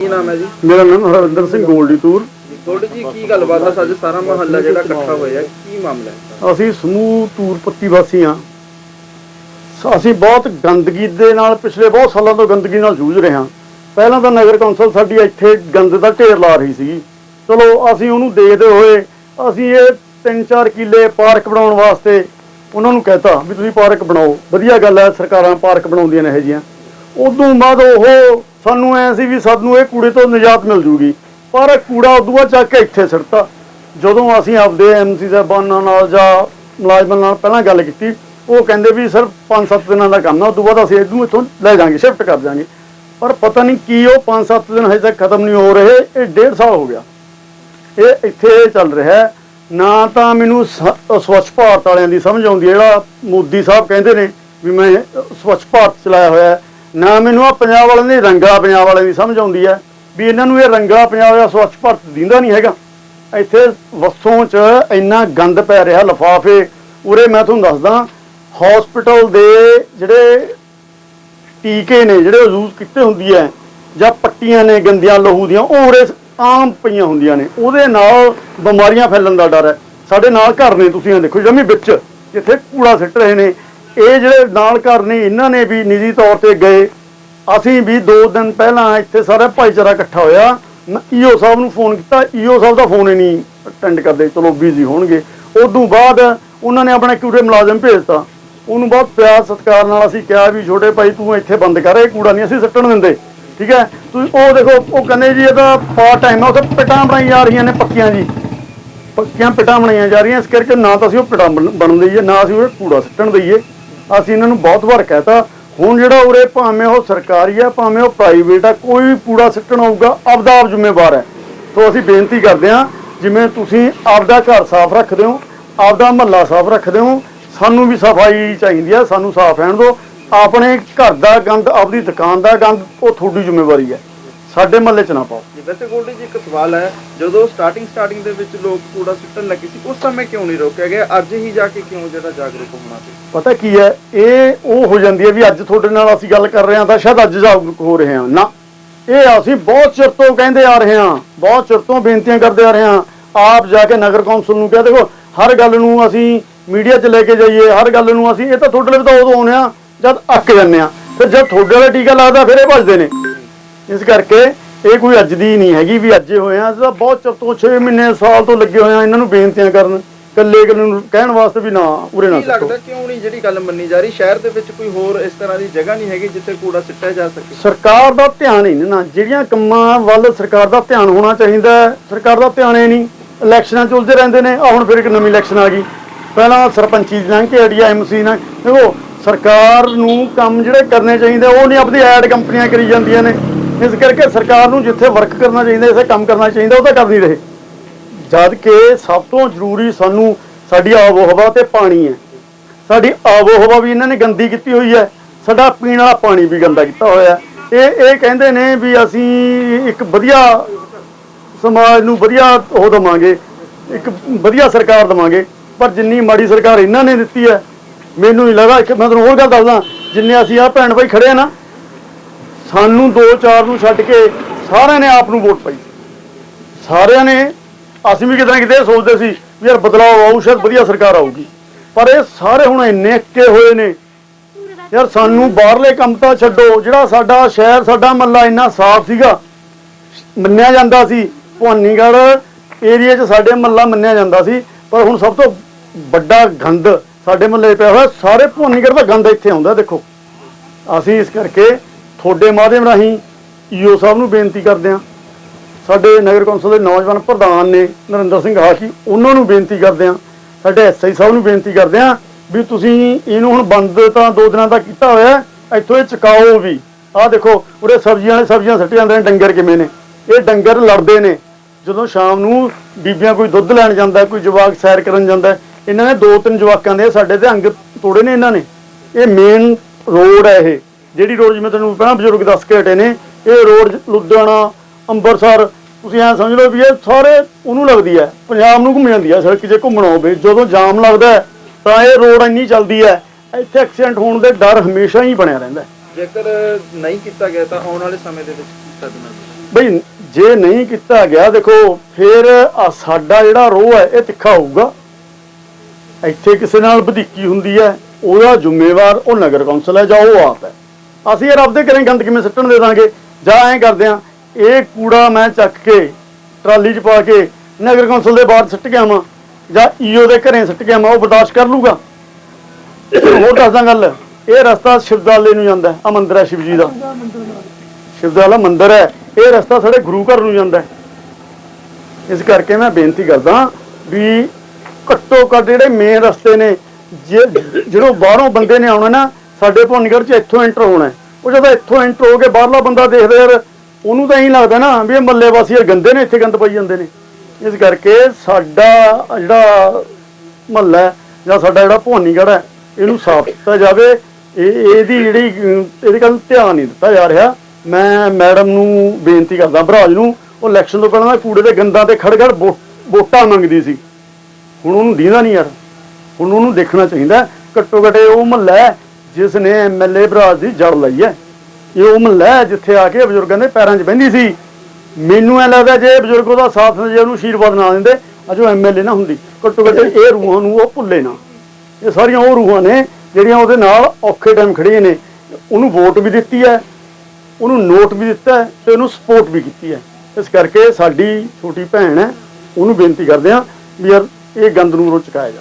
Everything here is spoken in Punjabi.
ਕੀ ਨਾਮ ਹੈ ਜੀ? ਮੇਰਾ ਨਾਮ ਹਰਵਿੰਦਰ ਸਿੰਘ ਗੋਲਡੀ ਤੂਰ। ਗੋਲਡ ਜੀ ਕੀ ਗੱਲਬਾਤ ਹੈ ਅੱਜ ਸਾਰਾ ਮਹੱਲਾ ਜਿਹੜਾ ਇਕੱਠਾ ਹੋਇਆ ਕੀ ਮਾਮਲਾ ਹੈ? ਅਸੀਂ ਸਮੂਹ ਤੂਰ ਪੱਤੀ ਵਾਸੀ ਸ- ਅਸੀਂ ਬਹੁਤ ਗੰਦਗੀ ਦੇ ਨਾਲ ਪਿਛਲੇ ਬਹੁਤ ਸਾਲਾਂ ਤੋਂ ਗੰਦਗੀ ਨਾਲ ਜੂਝ ਰਹੇ ਹਾਂ। ਪਹਿਲਾਂ ਤਾਂ ਨਗਰ ਕੌਂਸਲ ਸਾਡੀ ਇੱਥੇ ਗੰਦ ਦਾ ਢੇਰ ਲਾ ਰਹੀ ਸੀਗੀ। ਚਲੋ ਅਸੀਂ ਉਹਨੂੰ ਦੇਖਦੇ ਹੋਏ ਅਸੀਂ ਇਹ 3-4 ਕਿੱਲੇ ਪਾਰਕ ਬਣਾਉਣ ਵਾਸਤੇ ਉਹਨਾਂ ਨੂੰ ਕਹਿਤਾ ਵੀ ਤੁਸੀਂ ਪਾਰਕ ਬਣਾਓ। ਵਧੀਆ ਗੱਲ ਹੈ ਸਰਕਾਰਾਂ ਪਾਰਕ ਬਣਾਉਂਦੀਆਂ ਨੇ ਇਹ ਜਿਹੀਆਂ। ਉਦੋਂ ਬਾਅਦ ਉਹ ਸਾਨੂੰ ਐ ਸੀ ਵੀ ਸਾਨੂੰ ਇਹ ਕੂੜੇ ਤੋਂ ਨਿਜਾਤ ਮਿਲ ਜੂਗੀ। ਪਰ ਕੂੜਾ ਉਦੋਂ ਬਾਅਦ ਚੱਕ ਕੇ ਇੱਥੇ ਸਿੱਟਤਾ। ਜਦੋਂ ਅਸੀਂ ਆਪਦੇ ਐਮਸੀ ਸਾਹਿਬਾਨਾਂ ਨਾਲ ਜਾਂ ਮੁਲਾਜ਼ਮਾਂ ਨਾਲ ਪਹਿਲਾਂ ਗੱਲ ਕੀਤੀ, ਉਹ ਕਹਿੰਦੇ ਵੀ ਸਰ 5-7 ਦਿਨਾਂ ਦਾ ਕੰਮ ਹੈ ਉਦੋਂ ਬਾਅਦ ਅਸੀਂ ਇਹਨੂੰ ਇੱਥੋਂ ਲੈ ਜਾਾਂਗੇ ਸ਼ਿਫਟ ਕਰ ਜਾਾਂਗੇ ਪਰ ਪਤਾ ਨਹੀਂ ਕੀ ਉਹ 5-7 ਦਿਨ ਹਜੇ ਤੱਕ ਖਤਮ ਨਹੀਂ ਹੋ ਰਹੇ, ਇਹ ਡੇਢ ਸਾਲ ਹੋ ਗਿਆ। ਇਹ ਇੱਥੇ ਚੱਲ ਰਿਹਾ ਨਾ ਤਾਂ ਮੈਨੂੰ ਸਵੱਛ ਭਾਰਤ ਵਾਲਿਆਂ ਦੀ ਸਮਝ ਆਉਂਦੀ ਹੈ। ਜਿਹੜਾ ਮੋਦੀ ਸਾਹਿਬ ਕਹਿੰਦੇ ਨੇ ਵੀ ਮੈਂ ਸਵੱਛ ਭਾਰਤ ਚਲਾਇਆ ਹੋਇਆ ਨਾ ਮੈਨੂੰ ਆ ਪੰਜਾਬ ਵਾਲਿਆਂ ਦੀ ਰੰਗਾ ਪੰਜਾਬ ਵਾਲਿਆਂ ਦੀ ਸਮਝ ਆਉਂਦੀ ਹੈ ਵੀ ਇਹਨਾਂ ਨੂੰ ਇਹ ਰੰਗਾ ਪੰਜਾਬ ਜਾਂ ਸਵੱਛ ਭਾਰਤ ਦਿੰਦਾ ਨਹੀਂ ਹੈਗਾ। ਇੱਥੇ ਵਸੋਂ 'ਚ ਇੰਨਾ ਗੰਦ ਪੈ ਰਿਹਾ, ਲਫਾਫੇ। ਉਰੇ ਮੈਂ ਤੁਹਾਨੂੰ ਦੱਸਦਾ ਹਸਪੀਟਲ ਦੇ ਜਿਹੜੇ ਟੀਕੇ ਨੇ, ਜਿਹੜੇ ਯੂਜ਼ ਕੀਤੇ ਹੁੰਦੀ ਹੈ, ਜਾਂ ਪੱਟੀਆਂ ਨੇ, ਗੰਦੀਆਂ ਲਹੂ ਦੀਆਂ, ਉਹ ਉਰੇ ਆਮ ਪਈਆਂ ਹੁੰਦੀਆਂ ਨੇ। ਉਹਦੇ ਨਾਲ ਬਿਮਾਰੀਆਂ ਫੈਲਣ ਦਾ ਡਰ ਹੈ। ਸਾਡੇ ਨਾਲ ਘਰ ਨੇ ਤੁਸੀਂ ਇਹ ਦੇਖੋ, ਜਮੀ ਵਿੱਚ, ਜਿੱਥੇ ਕੂੜਾ ਸਿੱਟ ਰਹੇ ਨੇ ਇਹ ਜਿਹੜੇ ਨਾਲ ਘਰ ਨੇ, ਇਹਨਾਂ ਨੇ ਵੀ ਨਿੱਜੀ ਤੌਰ ਤੇ ਗਏ। ਅਸੀਂ ਵੀ 2 ਦਿਨ ਪਹਿਲਾਂ ਇੱਥੇ ਸਾਰਾ ਭਾਈਚਾਰਾ ਇਕੱਠਾ ਹੋਇਆ। ਈਓ ਸਾਹਿਬ ਨੂੰ ਫੋਨ ਕੀਤਾ। ਈਓ ਸਾਹਿਬ ਦਾ ਫੋਨ ਹੀ ਨਹੀਂ ਅਟੈਂਡ ਕਰਦੇ। ਚਲੋ ਬਿਜ਼ੀ ਹੋਣਗੇ। ਉਦੋਂ ਬਾਅਦ ਉਹਨਾਂ ਨੇ ਆਪਣਾ ਕਿਉਰੇ ਮੁਲਾਜ਼ਮ ਭੇਜਤਾ। ਉਹਨੂੰ ਬਹੁਤ ਪਿਆਰ ਸਤਿਕਾਰ ਨਾਲ ਅਸੀਂ ਕਿਹਾ ਵੀ ਛੋਟੇ ਭਾਈ, ਤੂੰ ਇੱਥੇ ਬੰਦ ਕਰ। ਇਹ ਕੂੜਾ ਨਹੀਂ ਅਸੀਂ ਸੱਟਣ ਦਿੰਦੇ। ਠੀਕ ਹੈ? ਤੁਸੀਂ ਉਹ ਦੇਖੋ, ਉਹ ਕਹਿੰਦੇ ਜੀ ਇਹਦਾ ਪਾਰਟ ਟਾਈਮ ਆ ਉੱਥੇ ਪਿਟਾਂ ਬਣਾਈ ਜਾ ਰਹੀਆਂ ਨੇ ਪੱਕੀਆਂ ਜੀ। ਪੱਕੀਆਂ ਪਿਟਾਂ ਬਣਾਈਆਂ ਜਾ ਰਹੀਆਂ। ਇਸ ਕਰਕੇ ਨਾ ਤਾਂ ਅਸੀਂ ਉਹ ਪਿਟਾਂ ਬਣ- ਬਣਨ ਦਈਏ ਨਾ ਅਸੀਂ ਉਹ ਕੂੜਾ ਸੱਟਣ ਦਈਏ। ਅਸੀਂ ਇਹਨਾਂ ਨੂੰ ਬਹੁਤ ਵਾਰ ਕਹਿਤਾ, ਹੁਣ ਜਿਹੜਾ ਉਰੇ ਭਾਵੇਂ ਉਹ ਸਰਕਾਰੀ ਆ, ਭਾਵੇਂ ਉਹ ਪ੍ਰਾਈਵੇਟ ਆ, ਕੋਈ ਵੀ ਕੂੜਾ ਸਿੱਟਣ ਆਊਗਾ, ਆਪਦਾ ਆਪ ਜ਼ਿੰਮੇਵਾਰ ਹੈ। ਸੋ ਅਸੀਂ ਬੇਨਤੀ ਕਰਦੇ ਹਾਂ, ਜਿਵੇਂ ਤੁਸੀਂ ਆਪਦਾ ਘਰ ਸਾਫ਼ ਰੱਖਦੇ ਹੋ, ਆਪਦਾ ਮਹੱਲਾ ਸਾਫ਼ ਰੱਖਦੇ ਹੋ, ਸਾਨੂੰ ਵੀ ਸਫ਼ਾਈ ਚਾਹੀਦੀ ਆ, ਸਾਨੂੰ ਸਾਫ਼ ਰਹਿਣ ਦਿਓ। ਆਪਣੇ ਘਰ ਦਾ ਗੰਦ, ਆਪਦੀ ਦੁਕਾਨ ਦਾ ਗੰਦ, ਉਹ ਤੁਹਾਡੀ ਜ਼ਿੰਮੇਵਾਰੀ ਹੈ। ਸਾਡੇ ਮਹੱਲੇ 'ਚ ਨਾ ਪਾਓ। ਜੀ ਵੈਸੇ ਗੋਲਡ ਜੀ ਇੱਕ ਸਵਾਲ ਹੈ। ਜਦੋਂ ਸਟਾਰਟਿੰਗ ਸਟਾਰਟਿੰਗ ਦੇ ਵਿੱਚ ਲੋਕ ਕੂੜਾ ਸੁੱਟਣ ਲੱਗੇ ਸੀ ਉਸ ਸਮੇਂ ਕਿਉਂ ਨਹੀਂ ਰੋਕਿਆ ਗਿਆ? ਅੱਜ ਹੀ ਜਾ ਕੇ ਕਿਉਂ ਜਿਹੜਾ ਜਾਗਰੂਕ ਹੋਣਾ ਸੀ? ਪਤਾ ਕੀ ਹੈ ਇਹ ਉਹ ਹੋ ਜਾਂਦੀ ਹੈ ਵੀ ਅੱਜ ਤੁਹਾਡੇ ਨਾਲ ਅਸੀਂ ਗੱਲ ਕਰ ਰਹੇ ਹਾਂ ਤਾਂ ਸ਼ਾਇਦ ਅੱਜ ਜਾਗਰੂਕ ਹੋ ਰਹੇ ਹਾਂ। ਨਾ ਇਹ ਅਸੀਂ ਬਹੁਤ ਚਿਰ ਤੋਂ ਕਹਿੰਦੇ ਆ ਰਹੇ ਹਾਂ ਬਹੁਤ ਚਿਰ ਤੋਂ ਬੇਨਤੀਆਂ ਕਰਦੇ ਆ ਰਹੇ ਹਾਂ। ਆਪ ਜਾ ਕੇ ਨਗਰ ਕੌਂਸਲ ਨੂੰ ਕਿਹਾ ਦੇਖੋ ਹਰ ਗੱਲ ਨੂੰ ਅਸੀਂ ਮੀਡੀਆ 'ਚ ਲੈ ਕੇ ਜਾਈਏ ਹਰ ਗੱਲ ਨੂੰ ਅਸੀਂ ਇਹ ਤਾਂ ਤੁਹਾਡੇ ਲਈ ਤਾਂ ਉਦੋਂ ਆਉਂਦੇ ਆ ਜਦ ਅੱਕ ਜਾਂਦੇ ਆ ਫਿਰ ਜਦ ਤੁਹਾਡੇ ਵਾਲਾ ਟੀਕਾ ਲੱਗਦਾ ਫਿਰ ਇਹ ਭੱਜਦੇ ਨੇ। ਇਸ ਕਰਕੇ ਇਹ ਕੋਈ ਅੱਜ ਦੀ ਨਹੀਂ ਹੈਗੀ ਵੀ ਅੱਜ ਹੋਏ ਆ। ਤਾਂ ਬਹੁਤ ਚਿਰ ਤੋਂ 6 ਮਹੀਨੇ ਸਾਲ ਤੋਂ ਲੱਗੇ ਹੋਏ ਆ ਇਹਨਾਂ ਨੂੰ ਬੇਨਤੀਆਂ ਕਰਨ। ਕੱਲੇ ਕੱਲੇ ਨੂੰ ਕਹਿਣ ਵਾਸਤੇ ਵੀ ਨਾ ਉਰੇ ਨਾ ਕੀ ਸੁੱਟੋ। ਲੱਗਦਾ ਕਿਉਂ ਨਹੀਂ ਜਿਹੜੀ ਗੱਲ ਮੰਨੀ ਜਾ ਰਹੀ? ਸ਼ਹਿਰ ਦੇ ਵਿੱਚ ਕੋਈ ਹੋਰ ਇਸ ਤਰ੍ਹਾਂ ਦੀ ਜਗ੍ਹਾ ਨਹੀਂ ਹੈਗੀ ਜਿੱਥੇ ਕੂੜਾ ਸਿੱਟਿਆ ਜਾ ਸਕੇ। ਸਰਕਾਰ ਦਾ ਧਿਆਨ ਹੀ ਨਹੀਂ ਨਾ। ਜਿਹੜੀਆਂ ਕੰਮਾਂ ਵੱਲ ਸਰਕਾਰ ਦਾ ਧਿਆਨ ਹੋਣਾ ਚਾਹੀਦਾ ਹੈ, ਸਰਕਾਰ ਦਾ ਧਿਆਨ ਹੀ ਨਹੀਂ। ਇਲੈਕਸ਼ਨਾਂ ਚ ਉਲਝੇ ਰਹਿੰਦੇ ਨੇ। ਆ ਹੁਣ ਫਿਰ ਇੱਕ ਨਵੀਂ ਇਲੈਕਸ਼ਨ ਆ ਗਈ। ਪਹਿਲਾਂ ਸਰਪੰਚੀ ਦੀ ਲੰਘ ਕੇ ਆਈਡੀਆ ਐਮਸੀ ਨਾਲ। ਦੇਖੋ ਸਰਕਾਰ ਨੂੰ ਕੰਮ ਜਿਹੜੇ ਕਰਨੇ ਚਾਹੀਦੇ ਉਹ ਨਹੀਂ ਆਪਣੀ ਐਡ ਕੰਪਨੀਆਂ ਕਰੀ ਜਾਂਦੀਆਂ ਨੇ। ਇਸ ਕਰਕੇ ਸਰਕਾਰ ਨੂੰ ਜਿੱਥੇ ਵਰਕ ਕਰਨਾ ਚਾਹੀਦਾ, ਜਿੱਥੇ ਕੰਮ ਕਰਨਾ ਚਾਹੀਦਾ, ਉਹ ਤਾਂ ਕਰ ਨਹੀਂ ਰਹੇ। ਜਦ ਕਿ ਸਭ ਤੋਂ ਜ਼ਰੂਰੀ ਸਾਨੂੰ ਸਾਡੀ ਆਬੋ ਹਵਾ ਤੇ ਪਾਣੀ ਹੈ। ਸਾਡੀ ਆਬੋ ਹਵਾ ਵੀ ਇਹਨਾਂ ਨੇ ਗੰਦੀ ਕੀਤੀ ਹੋਈ ਹੈ। ਸਾਡਾ ਪੀਣ ਵਾਲਾ ਪਾਣੀ ਵੀ ਗੰਦਾ ਕੀਤਾ ਹੋਇਆ ਇਹ ਇਹ ਕਹਿੰਦੇ ਨੇ ਵੀ ਅਸੀਂ ਇੱਕ ਵਧੀਆ ਸਮਾਜ ਨੂੰ ਵਧੀਆ ਉਹ ਦਵਾਂਗੇ, ਇੱਕ ਵਧੀਆ ਸਰਕਾਰ ਦਵਾਂਗੇ। ਪਰ ਜਿੰਨੀ ਮਾੜੀ ਸਰਕਾਰ ਇਹਨਾਂ ਨੇ ਦਿੱਤੀ ਹੈ, ਮੈਨੂੰ ਨਹੀਂ ਲੱਗਾ ਇੱਕ ਮੈਂ ਤੁਹਾਨੂੰ ਹੋਰ ਗੱਲ ਦੱਸਦਾ, ਜਿੰਨੇ ਅਸੀਂ ਆ ਭੈਣ ਭਾਈ ਖੜੇ ਆ ਨਾ ਸਾਨੂੰ ਦੋ ਚਾਰ ਨੂੰ ਛੱਡ ਕੇ ਸਾਰਿਆਂ ਨੇ ਆਪ ਨੂੰ ਵੋਟ ਪਾਈ। ਸਾਰਿਆਂ ਨੇ, ਅਸੀਂ ਵੀ ਕਿਤੇ ਨਾ ਕਿਤੇ ਇਹ ਸੋਚਦੇ ਸੀ ਵੀ ਯਾਰ ਬਦਲਾਅ ਆਊ, ਸ਼ਾਇਦ ਵਧੀਆ ਸਰਕਾਰ ਆਊਗੀ। ਪਰ ਇਹ ਸਾਰੇ ਹੁਣ ਇੰਨੇ ਅੱਕੇ ਹੋਏ ਨੇ। ਯਾਰ ਸਾਨੂੰ ਬਾਹਰਲੇ ਕੰਮ ਤਾਂ ਛੱਡੋ, ਜਿਹੜਾ ਸਾਡਾ ਸ਼ਹਿਰ, ਸਾਡਾ ਮੱਲਾ ਇੰਨਾ ਸਾਫ਼ ਸੀਗਾ, ਮੰਨਿਆ ਜਾਂਦਾ ਸੀ। ਭਵਾਨੀਗੜ੍ਹ ਏਰੀਆ 'ਚ ਸਾਡੇ ਮੱਲਾ ਮੰਨਿਆ ਜਾਂਦਾ ਸੀ, ਪਰ ਹੁਣ ਸਭ ਤੋਂ ਵੱਡਾ ਗੰਦ ਸਾਡੇ ਮੱਲੇ ਪਿਆ ਹੋਇਆ। ਸਾਰੇ ਭਵਾਨੀਗੜ੍ਹ ਦਾ ਗੰਦ ਇੱਥੇ ਆਉਂਦਾ, ਦੇਖੋ। ਅਸੀਂ ਇਸ ਕਰਕੇ ਤੁਹਾਡੇ ਮਾਧਿਅਮ ਰਾਹੀਂ ਈਓ ਸਾਹਿਬ ਨੂੰ ਬੇਨਤੀ ਕਰਦੇ ਹਾਂ। ਸਾਡੇ ਨਗਰ ਕੌਂਸਲ ਦੇ ਨੌਜਵਾਨ ਪ੍ਰਧਾਨ ਨੇ ਨਰਿੰਦਰ ਸਿੰਘ ਹਾਸ਼ੀ ਉਹਨਾਂ ਨੂੰ ਬੇਨਤੀ ਕਰਦੇ ਹਾਂ। ਸਾਡੇ ਐਸਆਈ ਸਾਹਿਬ ਨੂੰ ਬੇਨਤੀ ਕਰਦੇ ਹਾਂ ਵੀ ਤੁਸੀਂ ਇਹਨੂੰ ਹੁਣ ਬੰਦ ਤਾਂ ਦੋ ਦਿਨਾਂ ਦਾ ਕੀਤਾ ਹੋਇਆ, ਇੱਥੋਂ ਇਹ ਚਕਾਓ ਵੀ। ਆਹ ਦੇਖੋ, ਉਰੇ ਸਬਜ਼ੀਆਂ ਵਾਲੇ ਸਬਜ਼ੀਆਂ ਸੱਟ ਜਾਂਦੇ ਨੇ, ਡੰਗਰ ਕਿਵੇਂ ਨੇ। ਇਹ ਡੰਗਰ ਲੜਦੇ ਨੇ। ਜਦੋਂ ਸ਼ਾਮ ਨੂੰ ਬੀਬੀਆਂ ਕੋਈ ਦੁੱਧ ਲੈਣ ਜਾਂਦਾ, ਕੋਈ ਜਵਾਕ ਸੈਰ ਕਰਨ ਜਾਂਦਾ, ਇਹਨਾਂ ਨੇ ਦੋ ਤਿੰਨ ਜਵਾਕਾਂ ਦੇ ਸਾਡੇ ਤੇ ਅੰਗ ਤੋੜੇ ਨੇ ਇਹਨਾਂ ਨੇ। ਇਹ ਮੇਨ ਰੋਡ ਹੈ ਇਹ। ਜਿਹੜੀ ਰੋਡ ਜਿਵੇਂ ਤੁਹਾਨੂੰ ਪਹਿਲਾਂ ਬਜ਼ੁਰਗ ਦੱਸ ਕੇ ਹਟੇ ਨੇ ਇਹ ਰੋਡ ਲੁਧਿਆਣਾ ਅੰਮ੍ਰਿਤਸਰ ਤੁਸੀਂ ਐਂ ਸਮਝ ਲਓ ਵੀ ਇਹ ਸਾਰੇ ਉਹਨੂੰ ਲੱਗਦੀ ਹੈ ਪੰਜਾਬ ਨੂੰ ਘੁੰਮ ਜਾਂਦੀ ਹੈ ਸੜਕ ਜੇ ਘੁੰਮਣਾ ਹੋਵੇ ਜਦੋਂ ਜਾਮ ਲੱਗਦਾ ਤਾਂ ਇਹ ਰੋਡ ਇੰਨੀ ਚੱਲਦੀ ਹੈ ਇੱਥੇ ਐਕਸੀਡੈਂਟ ਹੋਣ ਦੇ ਡਰ ਹਮੇਸ਼ਾ ਹੀ ਬਣਿਆ ਰਹਿੰਦਾ। ਜੇਕਰ ਨਹੀਂ ਕੀਤਾ ਗਿਆ ਤਾਂ ਆਉਣ ਵਾਲੇ ਸਮੇਂ ਦੇ ਵਿੱਚ ਕੀ ਕਰਨਾ ਬਈ ਜੇ ਨਹੀਂ ਕੀਤਾ ਗਿਆ ਦੇਖੋ ਫਿਰ ਸਾਡਾ ਜਿਹੜਾ ਰੋਹ ਹੈ ਇਹ ਤਿੱਖਾ ਹੋਊਗਾ। ਇੱਥੇ ਕਿਸੇ ਨਾਲ ਵਧੀਕੀ ਹੁੰਦੀ ਹੈ ਉਹਦਾ ਜ਼ਿੰਮੇਵਾਰ ਉਹ ਨਗਰ ਕੌਂਸਲ ਹੈ ਜਾਂ ਉਹ ਆਪ ਹੈ। ਅਸੀਂ ਯਾਰ ਆਪਦੇ ਘਰੇ ਗੰਦ ਕਿਵੇਂ ਸੁੱਟਣ ਦੇ ਦਾਂਗੇ? ਜਾਂ ਐਂ ਕਰਦੇ ਆ, ਇਹ ਕੂੜਾ ਮੈਂ ਚੱਕ ਕੇ ਟਰਾਲੀ 'ਚ ਪਾ ਕੇ ਨਗਰ ਕੌਂਸਲ ਦੇ ਬਾਹਰ ਸੁੱਟ ਕੇ ਆਵਾਂ, ਜਾਂ ਈਓ ਦੇ ਘਰੇ ਸੁੱਟ ਕੇ ਆਵਾਂ, ਉਹ ਬਰਦਾਸ਼ਤ ਕਰ ਲੂਗਾ? ਹੋਰ ਦੱਸਦਾ ਗੱਲ, ਇਹ ਰਸਤਾ ਸ਼ਿਵਦਾਲੇ ਨੂੰ ਜਾਂਦਾ ਆ ਮੰਦਿਰ ਹੈ ਸ਼ਿਵ ਜੀ ਦਾ। ਸ਼ਿਵਦਾਲਾ ਮੰਦਿਰ ਹੈ, ਇਹ ਰਸਤਾ ਸਾਡੇ ਗੁਰੂ ਘਰ ਨੂੰ ਜਾਂਦਾ ਇਸ ਕਰਕੇ ਮੈਂ ਬੇਨਤੀ ਕਰਦਾ ਵੀ ਘੱਟੋ ਘੱਟ ਜਿਹੜੇ ਮੇਨ ਰਸਤੇ ਨੇ, ਜੇ ਜਿਹੜੋਂ ਬਾਹਰੋਂ ਬੰਦੇ ਨੇ ਆਉਣਾ ਨਾ ਸਾਡੇ ਭੁੰਨਗੜ ਚ ਇੱਥੋਂ ਐਂਟਰ ਹੋਣਾ ਹੈ। ਉਹ ਜਦੋਂ ਇੱਥੋਂ ਐਂਟਰ ਹੋ ਕੇ ਬਾਹਰਲਾ ਬੰਦਾ ਦੇਖਦਾ ਯਾਰ ਉਹਨੂੰ ਤਾਂ ਇਹੀ ਲੱਗਦਾ ਨਾ ਵੀ ਇਹ ਮੱਲੇ ਵਾਸੀ ਯਾਰ ਗੰਦੇ ਨੇ ਇੱਥੇ ਗੰਦ ਪਾਈ ਜਾਂਦੇ ਨੇ। ਇਸ ਕਰਕੇ ਸਾਡਾ ਜਿਹੜਾ ਮਹੱਲਾ ਜਾਂ ਸਾਡਾ ਜਿਹੜਾ ਭਵਾਨੀਗੜ੍ਹ ਹੈ ਇਹਨੂੰ ਸਾਫ਼ ਕੀਤਾ ਜਾਵੇ। ਇਹ ਇਹਦੀ ਜਿਹੜੀ ਅਮ, ਇਹਦੇ ਵੱਲ ਧਿਆਨ ਨਹੀਂ ਦਿੱਤਾ ਜਾ ਰਿਹਾ। ਮੈਂ ਮੈਡਮ ਨੂੰ ਬੇਨਤੀ ਕਰਦਾ ਭਰਾਜ ਨੂੰ ਉਹ ਇਲੈਕਸ਼ਨ ਤੋਂ ਪਹਿਲਾਂ ਨਾ ਕੂੜੇ ਦੇ ਗੰਦਾਂ ਤੇ ਖੜਖੜ ਵੋ- ਵੋਟਾਂ ਮੰਗਦੀ ਸੀ। ਹੁਣ ਉਹਨੂੰ ਦੀਦਾ ਨਹੀਂ ਯਾਰ। ਹੁਣ ਉਹਨੂੰ ਦੇਖਣਾ ਚਾਹੀਦਾ ਘੱਟੋ ਘੱਟ ਇਹ ਉਹ ਮਹੱਲਾ ਹੈ ਜਿਸ ਨੇ ਐਮਐਲਏ ਭਰਾਜ ਦੀ ਜੜ ਲਈ ਹੈ। ਇਹ ਉਹ ਮਹੱਲਾ ਹੈ ਜਿੱਥੇ ਆ ਕੇ ਬਜ਼ੁਰਗਾਂ ਦੇ ਪੈਰਾਂ 'ਚ ਬਹਿੰਦੀ ਸੀ। ਮੈਨੂੰ ਐ ਲੱਗਦਾ ਜੇ ਬਜ਼ੁਰਗ ਉਹਦਾ ਸਾਥ ਜੇ ਉਹਨੂੰ ਆਸ਼ੀਰਵਾਦ ਨਾ ਦਿੰਦੇ, ਅੱਜ ਉਹ ਐਮਐਲਏ ਨਾ ਹੁੰਦੀ। ਘੱਟੋ ਘੱਟ ਇਹ ਰੂਹਾਂ ਨੂੰ ਉਹ ਭੁੱਲੇ ਨਾ। ਇਹ ਸਾਰੀਆਂ ਉਹ ਰੂਹਾਂ ਨੇ ਜਿਹੜੀਆਂ ਉਹਦੇ ਨਾਲ ਔਖੇ ਟਾਈਮ ਖੜੀਆਂ ਨੇ। ਉਹਨੂੰ ਵੋਟ ਵੀ ਦਿੱਤੀ ਹੈ, ਉਹਨੂੰ ਨੋਟ ਵੀ ਦਿੱਤਾ ਹੈ ਤੇ ਉਹਨੂੰ ਸਪੋਰਟ ਵੀ ਕੀਤੀ ਹੈ। ਇਸ ਕਰਕੇ ਸਾਡੀ ਛੋਟੀ ਭੈਣ ਹੈ, ਉਹਨੂੰ ਬੇਨਤੀ ਕਰਦੇ ਹਾਂ ਵੀ ਯਾਰ ਇਹ ਗੰਦ ਨੂੰ ਚੁਕਾਇਆ ਜਾ